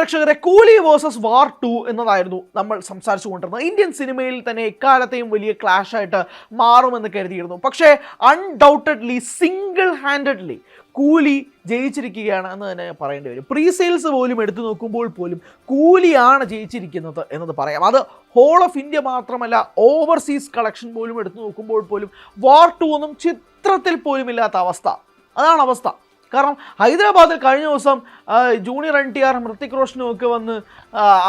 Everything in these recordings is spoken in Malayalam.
പ്രേക്ഷകരെ കൂലി വേഴ്സസ് വാർ ടു എന്നതായിരുന്നു നമ്മൾ സംസാരിച്ചു കൊണ്ടിരുന്നത് ഇന്ത്യൻ സിനിമയിൽ തന്നെ എക്കാലത്തെയും വലിയ ക്ലാഷ് ആയിട്ട് മാറുമെന്ന് കരുതിയിരുന്നു. പക്ഷേ അൺഡൗട്ടഡ്ലി സിംഗിൾ ഹാൻഡഡ്ലി കൂലി ജയിച്ചിരിക്കുകയാണ് എന്ന് തന്നെ പറയേണ്ടി വരും. പ്രീ സെയിൽസ് പോലും എടുത്തു നോക്കുമ്പോൾ പോലും കൂലിയാണ് ജയിച്ചിരിക്കുന്നത് എന്നത് പറയാം. അത് ഹോൾ ഓഫ് ഇന്ത്യ മാത്രമല്ല ഓവർസീസ് കളക്ഷൻ പോലും എടുത്തു നോക്കുമ്പോൾ പോലും വാർ ടു ഒന്നും ചിത്രത്തിൽ പോലും ഇല്ലാത്ത അവസ്ഥ. അതാണ് അവസ്ഥ. കാരണം ഹൈദരാബാദിൽ കഴിഞ്ഞ ദിവസം junior N T R Hrithik റോഷനും ഒക്കെ വന്ന്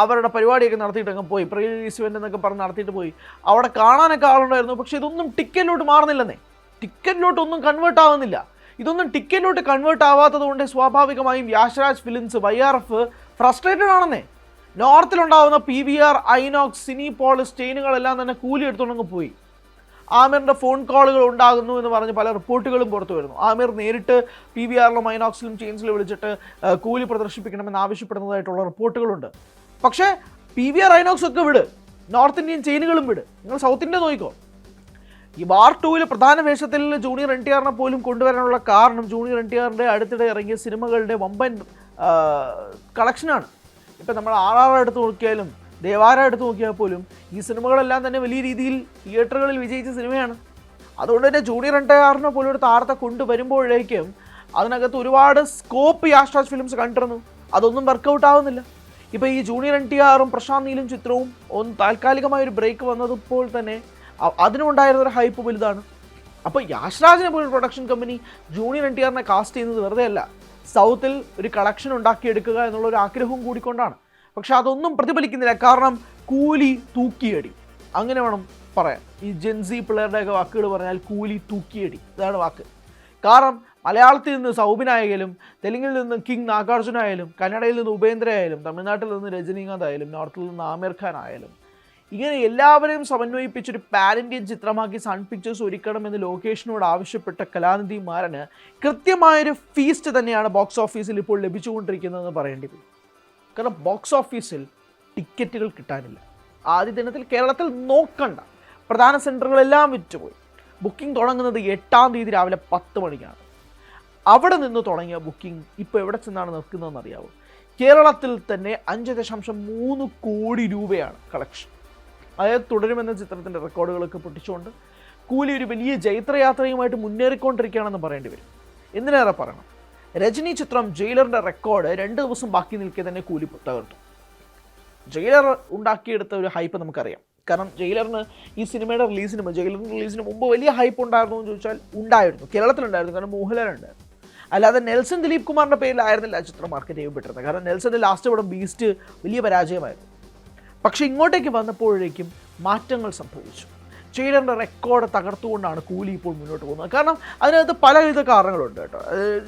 അവരുടെ പരിപാടിയൊക്കെ നടത്തിയിട്ടൊക്കെ പോയി. പ്രീ റിലീസ് ഇവന്റ് എന്നൊക്കെ പറഞ്ഞ് നടത്തിയിട്ട് പോയി. അവിടെ കാണാനൊക്കെ ആളുണ്ടായിരുന്നു. പക്ഷേ ഇതൊന്നും ടിക്കറ്റിലോട്ട് മാറുന്നില്ലെന്നേ. ടിക്കറ്റിലോട്ട് ഒന്നും കൺവേർട്ട് ആവുന്നില്ല. ഇതൊന്നും ടിക്കറ്റിലോട്ട് കൺവേർട്ട് ആവാത്തത് കൊണ്ട് സ്വാഭാവികമായും Yashraj Films Y R F frustrated ആണെന്നേ. നോർത്തിലുണ്ടാവുന്ന P V R INOX Cinepolis ചെയിനുകളെല്ലാം തന്നെ കൂലി എടുത്തുകൊണ്ടങ്ങ് പോയി. ആമിറിന്റെ ഫോൺ കോളുകൾ ഉണ്ടാകുന്നു എന്ന് പറഞ്ഞ് പല റിപ്പോർട്ടുകളും പുറത്തു വരുന്നു. ആമിർ നേരിട്ട് പി വി ആറിലും മൈനോക്സിലും ചെയിൻസിലും വിളിച്ചിട്ട് കൂലി പ്രദർശിപ്പിക്കണമെന്ന് ആവശ്യപ്പെടുന്നതായിട്ടുള്ള റിപ്പോർട്ടുകളുണ്ട്. പക്ഷേ പി വി ആർ ഐനോക്സ് ഒക്കെ വിട്. നോർത്ത് ഇന്ത്യൻ ചെയിനുകളും വിട്. നിങ്ങൾ സൗത്ത് ഇന്ത്യ നോക്കിക്കോ. ഈ വാർ ടൂവിൽ പ്രധാന വേഷത്തിൽ ജൂനിയർ എൻ ടി ആറിനെ പോലും കൊണ്ടുവരാനുള്ള കാരണം ജൂനിയർ എൻ ടി ആറിന്റെ അടുത്തിടെ ഇറങ്ങിയ സിനിമകളുടെ വമ്പൻ കളക്ഷനാണ്. ഇപ്പം നമ്മൾ ആർ ആർ എടുത്ത് നോക്കിയാലും ദേവാര എടുത്ത് നോക്കിയാൽ പോലും ഈ സിനിമകളെല്ലാം തന്നെ വലിയ രീതിയിൽ തിയേറ്ററുകളിൽ വിജയിച്ച സിനിമയാണ്. അതുകൊണ്ട് തന്നെ ജൂനിയർ എൻ പോലെ ഒരു താരത്തെ കൊണ്ടുവരുമ്പോഴേക്കും അതിനകത്ത് ഒരുപാട് സ്കോപ്പ് യാഷ്രാജ് ഫിലിംസ് കണ്ടിരുന്നു. അതൊന്നും വർക്കൗട്ട് ആവുന്നില്ല. ഇപ്പോൾ ഈ ജൂനിയർ എൻ ടി ആറും പ്രശാന്ത് നീലും ചിത്രവും ഒന്ന് താൽക്കാലികമായ ഒരു ബ്രേക്ക് വന്നതിപ്പോൾ തന്നെ അതിനുണ്ടായിരുന്ന ഒരു ഹൈപ്പ് വലുതാണ്. അപ്പോൾ യാഷ്രാജിനെ പോലെ production company junior N T ആറിനെ കാസ്റ്റ് ചെയ്യുന്നത് വെറുതെ അല്ല. സൗത്തിൽ ഒരു കളക്ഷൻ ഉണ്ടാക്കിയെടുക്കുക എന്നുള്ള ഒരു ആഗ്രഹവും കൂടിക്കൊണ്ടാണ്. പക്ഷെ അതൊന്നും പ്രതിഫലിക്കുന്നില്ല. കാരണം കൂലി തൂക്കിയടി. അങ്ങനെ വേണം പറയാൻ. ഈ ജെൻസി പിള്ളേരുടെയൊക്കെ വാക്കുകൾ പറഞ്ഞാൽ കൂലി തൂക്കിയടി. ഇതാണ് വാക്ക്. കാരണം മലയാളത്തിൽ നിന്ന് സൗബിനായാലും തെലുങ്കിൽ നിന്ന് കിങ് നാഗാർജുന ആയാലും കന്നഡയിൽ നിന്ന് ഉപേന്ദ്ര ആയാലും തമിഴ്നാട്ടിൽ നിന്ന് രജനീകാന്ത് ആയാലും നോർത്തിൽ നിന്ന് ആമിർ ഖാൻ ആയാലും ഇങ്ങനെ എല്ലാവരെയും സമന്വയിപ്പിച്ചൊരു പാൻ ഇന്ത്യൻ ചിത്രമാക്കി സൺ പിക്ചേഴ്സ് ഒരുക്കണമെന്ന് ലോകേഷിനോട് ആവശ്യപ്പെട്ട കലാനിധി മാരന് കൃത്യമായൊരു ഫീസ്റ്റ് തന്നെയാണ് ബോക്സ് ഓഫീസിൽ ഇപ്പോൾ ലഭിച്ചുകൊണ്ടിരിക്കുന്നതെന്ന് പറയേണ്ടി കാരണം ബോക്സ് ഓഫീസിൽ ടിക്കറ്റുകൾ കിട്ടാനില്ല. ആദ്യ ദിനത്തിൽ കേരളത്തിൽ നോക്കണ്ട. പ്രധാന സെന്ററുകളെല്ലാം വിറ്റുപോയി. ബുക്കിംഗ് തുടങ്ങുന്നത് എട്ടാം തീയതി രാവിലെ പത്ത് മണിക്കാണ്. അവിടെ നിന്ന് തുടങ്ങിയ ബുക്കിംഗ് ഇപ്പോൾ എവിടെ ചെന്നാണ് നിൽക്കുന്നതെന്ന് അറിയാവോ? കേരളത്തിൽ തന്നെ അഞ്ച് ദശാംശം മൂന്ന് കോടി രൂപയാണ് കളക്ഷൻ. അതായത് തുടരുമെന്ന ചിത്രത്തിന്റെ റെക്കോർഡുകളൊക്കെ പൊട്ടിച്ചുകൊണ്ട് കൂലി ഒരു വലിയ ജൈത്രയാത്രയുമായിട്ട് മുന്നേറിക്കൊണ്ടിരിക്കുകയാണെന്ന് പറയേണ്ടി വരും. എന്തിനേറെ പറയണം? രജനി ചിത്രം ജയിലറിന്റെ റെക്കോർഡ് രണ്ട് ദിവസം ബാക്കി നിൽക്കെ തന്നെ കൂലി തകർത്തു. ജയിലർ ഉണ്ടാക്കിയെടുത്ത ഒരു ഹൈപ്പ് നമുക്കറിയാം. കാരണം ജയിലറിന് ഈ സിനിമയുടെ റിലീസിന് ജയിലറിന് റിലീസിന് മുമ്പ് വലിയ ഹൈപ്പ് ഉണ്ടായിരുന്നു എന്ന് ചോദിച്ചാൽ ഉണ്ടായിരുന്നു. കേരളത്തിലുണ്ടായിരുന്നു കാരണം മോഹൻലാൽ ഉണ്ടായിരുന്നു അല്ലാതെ നെൽസൺ ദിലീപ് കുമാറിന്റെ പേരിലായിരുന്നില്ല ചിത്രം മാർക്കറ്റ് ചെയ്യപ്പെട്ടിരുന്നത്. കാരണം നെൽസന്റെ ലാസ്റ്റ് പടം ബീസ്റ്റ് വലിയ പരാജയമായിരുന്നു. പക്ഷേ ഇങ്ങോട്ടേക്ക് വന്നപ്പോഴേക്കും മാറ്റങ്ങൾ സംഭവിച്ചു. ജയിലറിന്റെ റെക്കോർഡ് തകർത്തുകൊണ്ടാണ് കൂലി ഇപ്പോൾ മുന്നോട്ട് പോകുന്നത്. കാരണം അതിനകത്ത് പലവിധ കാരണങ്ങളുണ്ട് കേട്ടോ.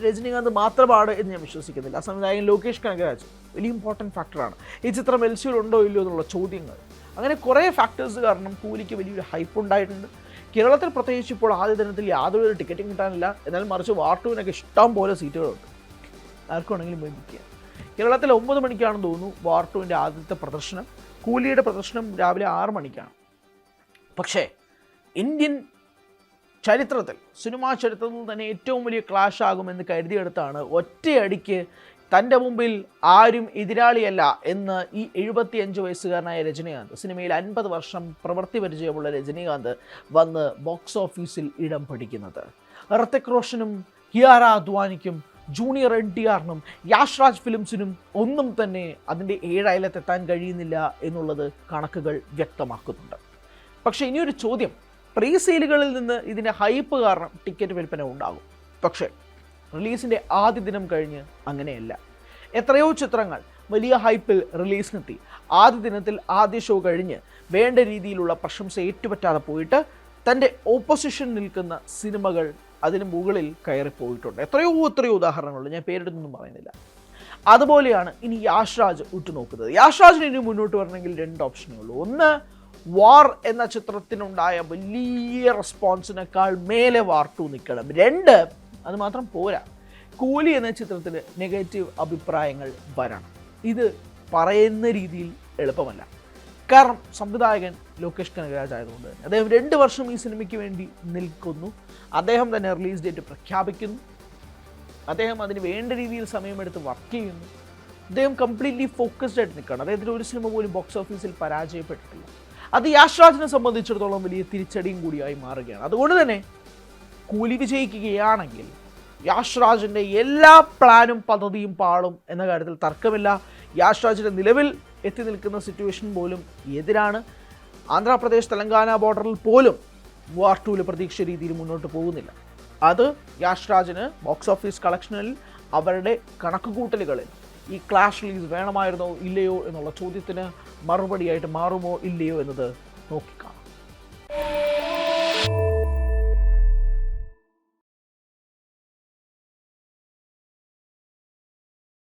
രജനീകാന്ത് മാത്രമാണ് എന്ന് ഞാൻ വിശ്വസിക്കുന്നില്ല. സംവിധായകൻ ലോകേഷ് കനകരാജ് വലിയ ഇമ്പോർട്ടന്റ് ഫാക്ടറാണ് ഈ ചിത്രം എൽ ഉണ്ടോ ഇല്ലയോ എന്നുള്ള ചോദ്യങ്ങൾ. അങ്ങനെ കുറേ ഫാക്ടേഴ്സ് കാരണം കൂലിക്ക് വലിയൊരു ഹൈപ്പ് ഉണ്ടായിട്ടുണ്ട്. കേരളത്തിൽ പ്രത്യേകിച്ച് ഇപ്പോൾ ആദ്യ ദിനത്തിൽ യാതൊരു ടിക്കറ്റും കിട്ടാനില്ല. എന്നാൽ മറിച്ച് വാർട്ടുവിനൊക്കെ ഇഷ്ടം പോലെ സീറ്റുകളുണ്ട്. ആർക്കും വേണമെങ്കിലും പോയി ബുക്ക് ചെയ്യാം. കേരളത്തിൽ ഒമ്പത് മണിക്കാണെന്ന് തോന്നുന്നു വാർട്ടുവിന്റെ ആദ്യത്തെ പ്രദർശനം. കൂലിയുടെ പ്രദർശനം രാവിലെ ആറ് മണിക്കാണ്. പക്ഷേ ഇന്ത്യൻ ചരിത്രത്തിൽ സിനിമാ ചരിത്രത്തിൽ തന്നെ ഏറ്റവും വലിയ ക്ലാഷ് ആകുമെന്ന് കരുതിയെടുത്താണ് ഒറ്റയടിക്ക് തന്റെ മുമ്പിൽ ആരും എതിരാളിയല്ല എന്ന് ഈ എഴുപത്തിയഞ്ച് വയസ്സുകാരനായ രജനീകാന്ത് സിനിമയിൽ അൻപത് വർഷം പ്രവൃത്തി പരിചയമുള്ള രജനീകാന്ത് വന്ന് ബോക്സ് ഓഫീസിൽ ഇടം പിടിക്കുന്നത്. ഋത്തിക് റോഷനും കിയാര അദ്വാനിക്കും ജൂനിയർ എൻ ടി ആറിനും യാഷ്രാജ് ഫിലിംസിനും ഒന്നും തന്നെ അതിന്റെ ഏഴയലത്തെത്താൻ കഴിയുന്നില്ല എന്നുള്ളത് കണക്കുകൾ വ്യക്തമാക്കുന്നുണ്ട്. പക്ഷേ ഇനിയൊരു ചോദ്യം. പ്രീ സെയിലുകളിൽ നിന്ന് ഇതിന്റെ ഹൈപ്പ് കാരണം ടിക്കറ്റ് വിൽപ്പന ഉണ്ടാകും. പക്ഷേ റിലീസിന്റെ ആദ്യ ദിനം കഴിഞ്ഞ് അങ്ങനെയല്ല. എത്രയോ ചിത്രങ്ങൾ വലിയ ഹൈപ്പിൽ റിലീസിനെത്തി. ആദ്യ ദിനത്തിൽ ആദ്യ ഷോ കഴിഞ്ഞ് വേണ്ട രീതിയിലുള്ള പ്രശംസ ഏറ്റുപറ്റാതെ പോയിട്ട് തന്റെ ഓപ്പോസിഷൻ നിൽക്കുന്ന സിനിമകൾ അതിന് മുകളിൽ കയറിപ്പോയിട്ടുണ്ട്. എത്രയോ എത്രയോ ഉദാഹരണങ്ങളുണ്ട്. ഞാൻ പേരെടുത്തൊന്നും പറയുന്നില്ല. അതുപോലെയാണ് ഇനി യാഷ്രാജ് ഉറ്റുനോക്കുന്നത്. യാഷ്രാജിന് ഇനി മുന്നോട്ട് വരണമെങ്കിൽ രണ്ട് ഓപ്ഷനുള്ളൂ ഒന്ന് വാർ എന്ന ചിത്രത്തിനുണ്ടായ വലിയ റെസ്പോൺസിനേക്കാൾ മേലെ വാർ ടു നിൽക്കണം. രണ്ട് അതുമാത്രം പോരാ. കൂലി എന്ന ചിത്രത്തിൽ നെഗറ്റീവ് അഭിപ്രായങ്ങൾ വരണം. ഇത് പറയുന്ന രീതിയിൽ എളുപ്പമല്ല. കാരണം സംവിധായകൻ ലോകേഷ് കനകരാജ് ആയതുകൊണ്ട് തന്നെ. അദ്ദേഹം രണ്ട് വർഷം ഈ സിനിമയ്ക്ക് വേണ്ടി നിൽക്കുന്നു. അദ്ദേഹം തന്നെ റിലീസ് ഡേറ്റ് പ്രഖ്യാപിക്കുന്നു. അദ്ദേഹം അതിന് വേണ്ട രീതിയിൽ സമയമെടുത്ത് വർക്ക് ചെയ്യുന്നു. അദ്ദേഹം കംപ്ലീറ്റ്ലി ഫോക്കസ്ഡ് ആയിട്ട് നിൽക്കുകയാണ്. അദ്ദേഹത്തിന്റെ ഒരു സിനിമ പോലും ബോക്സ് ഓഫീസിൽ പരാജയപ്പെട്ടിട്ടില്ല. അത് യാഷ്രാജിനെ സംബന്ധിച്ചിടത്തോളം വലിയ തിരിച്ചടിയും കൂടിയായി മാറുകയാണ്. അതുകൊണ്ട് തന്നെ കൂലി വിജയിക്കുകയാണെങ്കിൽ യാഷ്രാജിന്റെ എല്ലാ പ്ലാനും പദ്ധതിയും പാളും എന്ന കാര്യത്തിൽ തർക്കമില്ല. യാഷ്രാജിന്റെ നിലവിൽ എത്തി നിൽക്കുന്ന സിറ്റുവേഷൻ പോലും എതിരാണ്. ആന്ധ്രാപ്രദേശ് തെലങ്കാന ബോർഡറിൽ പോലും വാർ ടൂൽ പ്രതീക്ഷ രീതിയിൽ മുന്നോട്ട് പോകുന്നില്ല. അത് യാഷ്രാജിന് ബോക്സ് ഓഫീസ് കളക്ഷനിൽ അവരുടെ കണക്കുകൂട്ടലുകളിൽ ഈ ക്ലാഷ് റിലീസ് വേണമായിരുന്നോ ഇല്ലയോ എന്നുള്ള ചോദ്യത്തിന് മറുപടിയായിട്ട് മാറുമോ ഇല്ലയോ എന്നത് നോക്കിക്കാണാം.